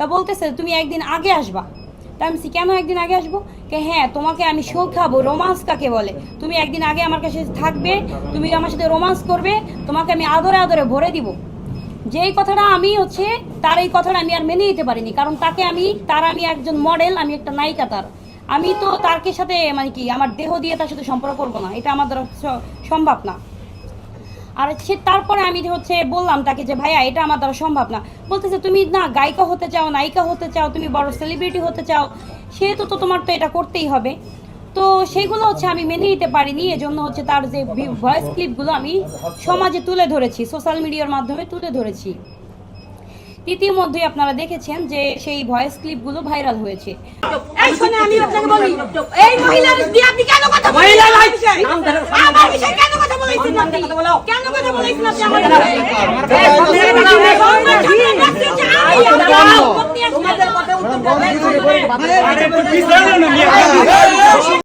তা বলতেছে, তুমি একদিন আগে আসবা। তা আমি কেন একদিন আগে আসব? কে হ্যাঁ তোমাকে আমি শো খাব, রোমান্স কাকে বলে? তুমি একদিন আগে আমার কাছে থাকবে, তুমি আমার সাথে রোমান্স করবে, তোমাকে আমি আদরে আদরে ভরে দিব। যেই কথাটা আমি হচ্ছে, তার এই কথাটা আমি আর মেনে নিতে পারিনি, কারণ তাকে আমি, তার আমি একজন মডেল আমি একটা নায়িকা তার। আমি তো তারকে সাথে মানে কি, আমার দেহ দিয়ে তার সাথে সম্পর্ক করব না, এটা আমার সম্ভব না। আর সে তারপরে আমি হচ্ছে বললাম তাকে যে ভাইয়া এটা আমার দ্বারা সম্ভব না বলতেছে তুমি না গায়িকা হতে চাও নায়িকা হতে চাও তুমি বড় সেলিব্রিটি হতে চাও সেহেতু তো তোমার তো এটা করতেই হবে তো সেইগুলো হচ্ছে আমি মেনে নিতে পারিনি এজন্য হচ্ছে তার যে ভয়েস ক্লিপগুলো আমি সমাজে তুলে ধরেছি সোশ্যাল মিডিয়ার মাধ্যমে তুলে ধরেছি ইতিমধ্যেই আপনারা দেখেছেন যে সেই ভয়েস ক্লিপগুলো ভাইরাল হয়েছে এই শোনে আমি আপনাকে বলি এই মহিলার দিয়ে আপনি কেন কথা বলেন আমার। বিষয়ে? নাম ধরে- আমার বিষয়ে কেন কথা বলেছেন আপনি আমার। তোমাদের কথা উত্তর